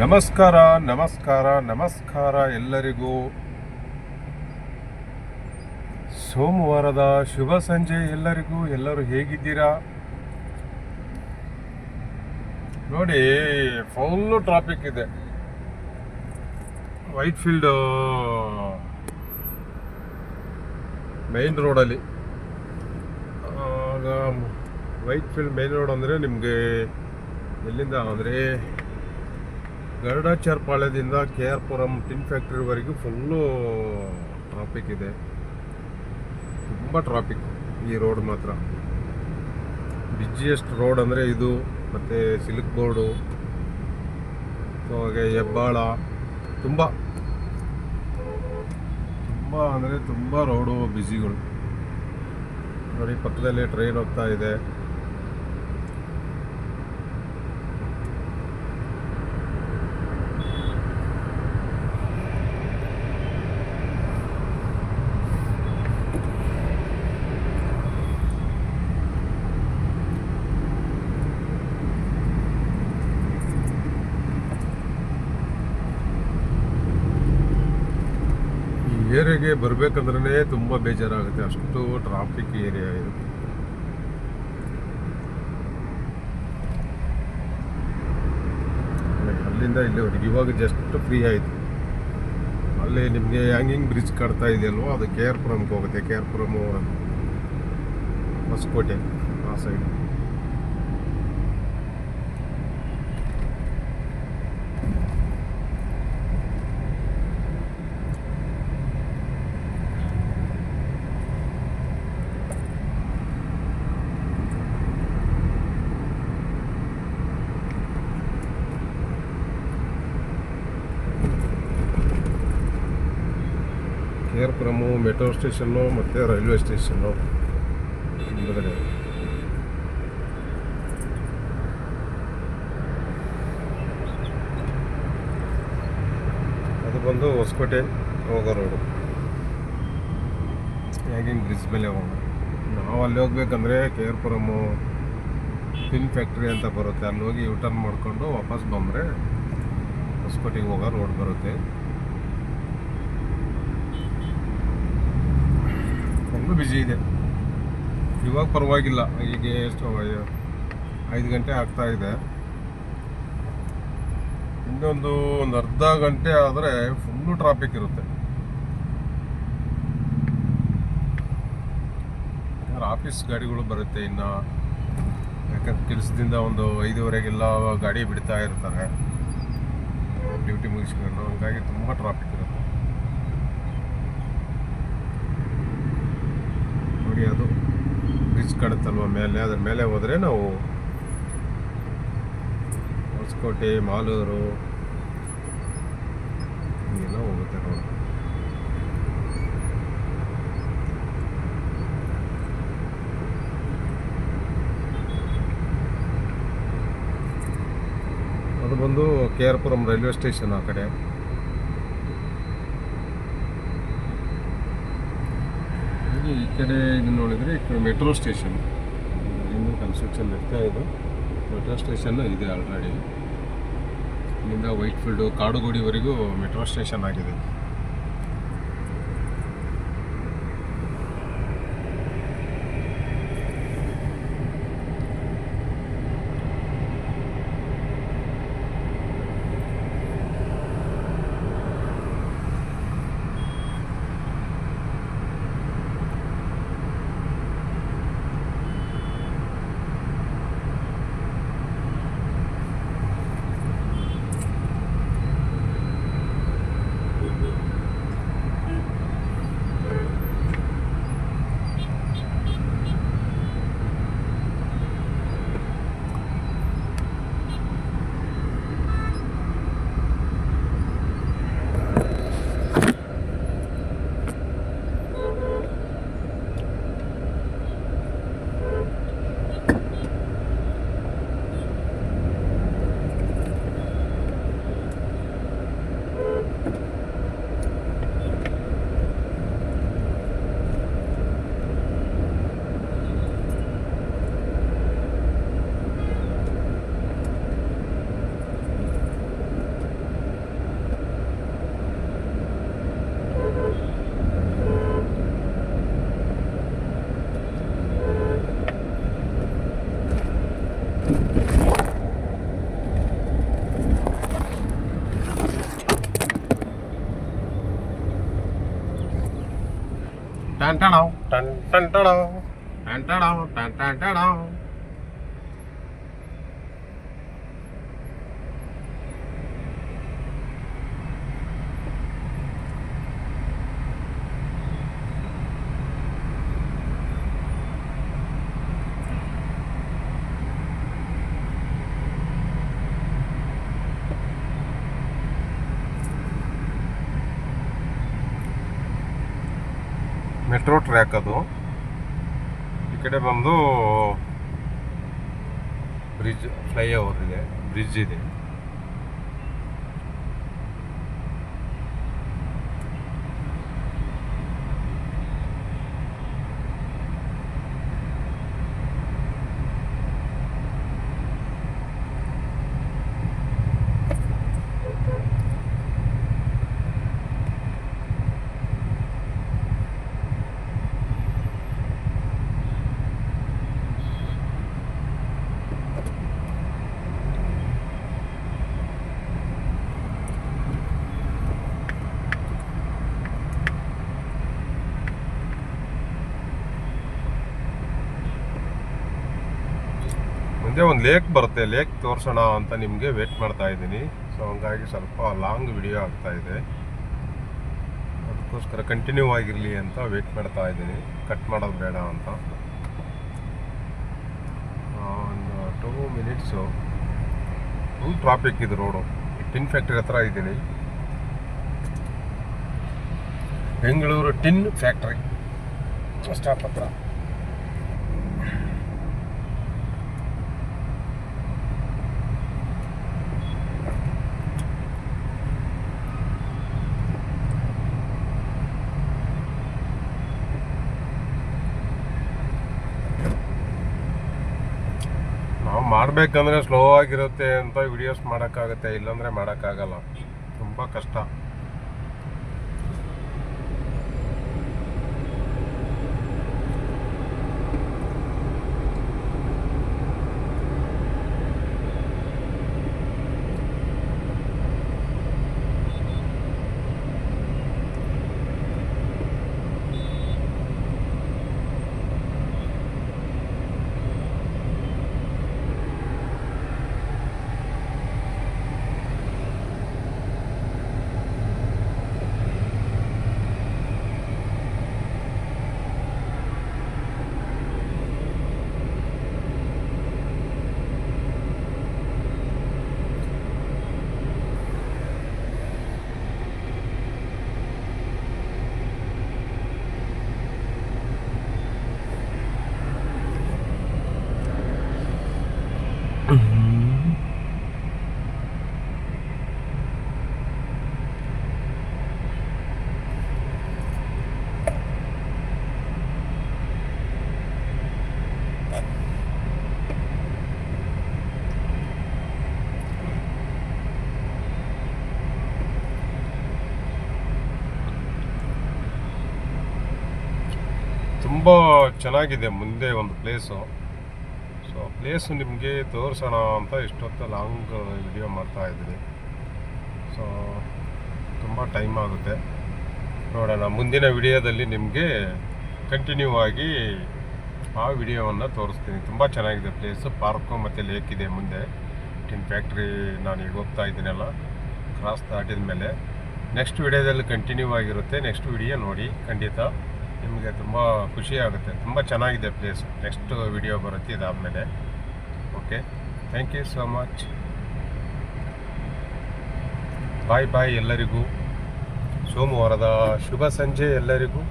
ನಮಸ್ಕಾರ ನಮಸ್ಕಾರ ನಮಸ್ಕಾರ ಎಲ್ಲರಿಗೂ. ಸೋಮವಾರದ ಶುಭ ಸಂಜೆ ಎಲ್ಲರಿಗೂ. ಎಲ್ಲರೂ ಹೇಗಿದ್ದೀರಾ? ನೋಡಿ ಫುಲ್ಲು ಟ್ರಾಫಿಕ್ ಇದೆ. ವೈಟ್ ಫೀಲ್ಡ್ ಮೈನ್ ರೋಡಲ್ಲಿ ವೈಟ್ ಫೀಲ್ಡ್ ಮೈನ್ ರೋಡ್ ಅಂದರೆ ನಿಮಗೆ ಎಲ್ಲಿಂದ ಅಂದರೆ ಗರುಡಾಚಾರ್ ಪಾಳ್ಯದಿಂದ ಕೆ ಆರ್ ಪುರಂ ಟಿನ್ ಫ್ಯಾಕ್ಟ್ರಿವರೆಗೂ ಫುಲ್ಲು ಟ್ರಾಫಿಕ್ ಇದೆ. ತುಂಬ ಟ್ರಾಫಿಕ್ ಈ ರೋಡ್ ಮಾತ್ರ. ಬಿಜಿಯೆಸ್ಟ್ ರೋಡ್ ಅಂದರೆ ಇದು, ಮತ್ತು ಸಿಲ್ಕ್ ಬೋರ್ಡು ಹಾಗೆ ಹೆಬ್ಬಾಳ, ತುಂಬ. ತುಂಬ ಅಂದರೆ ತುಂಬ ರೋಡು ಬ್ಯುಸಿಗಳು ನೋಡಿ, ಪಕ್ಕದಲ್ಲಿ ಟ್ರೈನ್ ಹೋಗ್ತಾ ಇದೆ ಈ ಏರಿಯಾಗೆ ಬರಬೇಕಂದ್ರೆ ತುಂಬ ಬೇಜಾರಾಗುತ್ತೆ. ಅಷ್ಟು ಟ್ರಾಫಿಕ್ ಏರಿಯಾ ಇದು ಅಲ್ಲಿಂದ ಇಲ್ಲಿವರೆಗೆ ಇವಾಗ ಜಸ್ಟ್ ಫ್ರೀ ಆಯಿತು. ಅಲ್ಲಿ ನಿಮಗೆ ಹ್ಯಾಂಗಿಂಗ್ ಬ್ರಿಡ್ಜ್ ಕಟ್ತಾ ಇದೆಯಲ್ವೋ, ಅದು ಕೆ ಆರ್ ಪುರಮ್ಗೆ ಹೋಗುತ್ತೆ. ಕೆ ಆರ್ ಪುರಮು ಹೊಸಕೋಟೆ, ಆ side K R Puram metro station ಮತ್ತು ರೈಲ್ವೆ ಸ್ಟೇಷನ್ನು ಮುಂದಗಡೆ ಅದು ಬಂದು ಹೊಸಕೋಟೆ ಹೋಗೋ ರೋಡು ಹ್ಯಾಂಗಿಂಗ್ ಬ್ರಿಡ್ಜ್ ಮೇಲೆ ಹೋಗೋಣ ನಾವು ಅಲ್ಲಿ ಹೋಗ್ಬೇಕಂದ್ರೆ K R Puram pin factory ಅಂತ ಬರುತ್ತೆ. ಅಲ್ಲಿ ಹೋಗಿ ಯೂಟರ್ನ್ ಮಾಡಿಕೊಂಡು ವಾಪಸ್ ಬಂದರೆ ಹೊಸಕೋಟೆಗೆ ಹೋಗೋ ರೋಡ್ ಬರುತ್ತೆ. ಫುಲ್ಲು ಬ್ಯುಸಿ ಇದೆ. ಇವಾಗ ಪರವಾಗಿಲ್ಲ. ಈಗ ಎಷ್ಟು ಐದು ಗಂಟೆ ಆಗ್ತಾ ಇದೆ. ಇನ್ನೊಂದು ಒಂದು ಅರ್ಧ ಗಂಟೆ ಆದರೆ ಫುಲ್ಲು ಟ್ರಾಫಿಕ್ ಇರುತ್ತೆ. ಆಫೀಸ್ ಗಾಡಿಗಳು ಬರುತ್ತೆ ಇನ್ನು. ಯಾಕಂದ್ರೆ ಕೆಲಸದಿಂದ ಒಂದು ಐದುವರೆಗೆಲ್ಲ ಗಾಡಿ ಬಿಡ್ತಾ ಇರ್ತಾರೆ. ಡ್ಯೂಟಿ ಮುಗಿಸ್ಕೊಂಡು. ಹಂಗಾಗಿ ತುಂಬ ಟ್ರಾಫಿಕ್ ಇರುತ್ತೆ. ನೋಡಿ ಅದು ಬ್ರಿಡ್ಜ್ ಕಾಣುತ್ತಲ್ವ ಮೇಲೆ? ಅದ್ರ ಮೇಲೆ ಹೋದರೆ ನಾವು ಹೊಸಕೋಟೆ, ಮಾಲೂರು ಹೀಗೆಲ್ಲ ಹೋಗುತ್ತೆ ನೋಡಿ. ಅದು ಬಂದು K R Puram railway station ಆ ಕಡೆ. ಈ ಕಡೆ ನೋಡಿದರೆ ಈ ಕಡೆ ಮೆಟ್ರೋ ಸ್ಟೇಷನ್. ಇನ್ನೂ ಕನ್ಸ್ಟ್ರಕ್ಷನ್ ನಡೀತಾ ಇದೆ ಮೆಟ್ರೋ ಸ್ಟೇಷನ್ ಇದೆ ಆಲ್ರೆಡಿ ಇಲ್ಲಿಂದ ವೈಟ್ ಫೀಲ್ಡು ಕಾಡುಗೋಡಿವರೆಗೂ ಮೆಟ್ರೋ ಸ್ಟೇಷನ್ ಆಗಿದೆ. ಟನ್ ಟಣವ್, ಟನ್ ಟನ್ ಟಣವ್, ಟನ್ ಟಣವ್, ಟನ್ ಟನ್ ಟಣವ್. ಮೆಟ್ರೋ ಟ್ರ್ಯಾಕ್ ಅದು. ಈ ಕಡೆ ಬಂದು ಬ್ರಿಡ್ಜ್ ಫ್ಲೈಓವರ್ ಇದೆ. ಬ್ರಿಡ್ಜ್ ಇದೆ. ಮುಂದೆ ಒಂದು ಲೇಕ್ ಬರುತ್ತೆ. ಲೇಕ್ ತೋರಿಸೋಣ ಅಂತ ನಿಮಗೆ ವೇಟ್ ಮಾಡ್ತಾ ಇದ್ದೀನಿ. ಸೊ ಹಂಗಾಗಿ ಸ್ವಲ್ಪ ಲಾಂಗ್ ವಿಡಿಯೋ ಆಗ್ತಾ ಇದೆ. ಅದಕ್ಕೋಸ್ಕರ ಕಂಟಿನ್ಯೂ ಆಗಿರಲಿ ಅಂತ ವೇಟ್ ಮಾಡ್ತಾ ಇದ್ದೀನಿ. ಕಟ್ ಮಾಡೋದು ಬೇಡ ಅಂತ. ಒಂದು ಟೂ ಮಿನಿಟ್ಸು ಫುಲ್ ಟ್ರಾಫಿಕ್ ಇದು ರೋಡು ಟಿನ್ ಫ್ಯಾಕ್ಟ್ರಿ ಹತ್ರ ಇದ್ದೀನಿ. ಬೆಂಗಳೂರು ಟಿನ್ ಫ್ಯಾಕ್ಟ್ರಿ ಸ್ಟಾಪ್ ಹತ್ರ ನಾವು ಮಾಡಬೇಕಂದ್ರೆ ಸ್ಲೋ ಆಗಿರುತ್ತೆ ಅಂತ ವಿಡಿಯೋಸ್ ಮಾಡೋಕ್ಕಾಗುತ್ತೆ ಇಲ್ಲಾಂದರೆ ಮಾಡೋಕ್ಕಾಗಲ್ಲ. ತುಂಬ ಕಷ್ಟ. ತುಂಬ ಚೆನ್ನಾಗಿದೆ ಮುಂದೆ ಒಂದು ಪ್ಲೇಸು. ಸೊ ಪ್ಲೇಸು ನಿಮಗೆ ತೋರಿಸೋಣ ಅಂತ ಇಷ್ಟೊತ್ತು ಲಾಂಗ್ ವಿಡಿಯೋ ಮಾಡ್ತಾ ಇದ್ದೀನಿ. ಸೊ ತುಂಬ ಟೈಮ್ ಆಗುತ್ತೆ. ನೋಡೋಣ, ಮುಂದಿನ ವಿಡಿಯೋದಲ್ಲಿ ನಿಮಗೆ ಕಂಟಿನ್ಯೂ ಆಗಿ ಆ ವಿಡಿಯೋವನ್ನು ತೋರಿಸ್ತೀನಿ. ತುಂಬ ಚೆನ್ನಾಗಿದೆ ಪ್ಲೇಸು ಪಾರ್ಕು ಮತ್ತು ಲೇಕ್ ಇದೆ ಮುಂದೆ. ಟಿನ್ ಫ್ಯಾಕ್ಟ್ರಿ ನಾನು ಈಗ ಹೋಗ್ತಾ ಇದ್ದೀನಲ್ಲ ಕ್ರಾಸ್ ದಾಟಿದ ಮೇಲೆ ನೆಕ್ಸ್ಟ್ ವಿಡಿಯೋದಲ್ಲಿ ಕಂಟಿನ್ಯೂ ಆಗಿರುತ್ತೆ. ನೆಕ್ಸ್ಟ್ ವಿಡಿಯೋ ನೋಡಿ, ಖಂಡಿತ. ನಿಮಗೆ ತುಂಬ ಖುಷಿ ಆಗುತ್ತೆ. ತುಂಬ ಚೆನ್ನಾಗಿದೆ ಪ್ಲೇಸ್ ನೆಕ್ಸ್ಟ್ ವಿಡಿಯೋ ಬರುತ್ತೆ ಇದಾದಮೇಲೆ. Okay thank you so much bye bye ಎಲ್ಲರಿಗೂ. ಸೋಮವಾರದ ಶುಭ ಸಂಜೆ ಎಲ್ಲರಿಗೂ.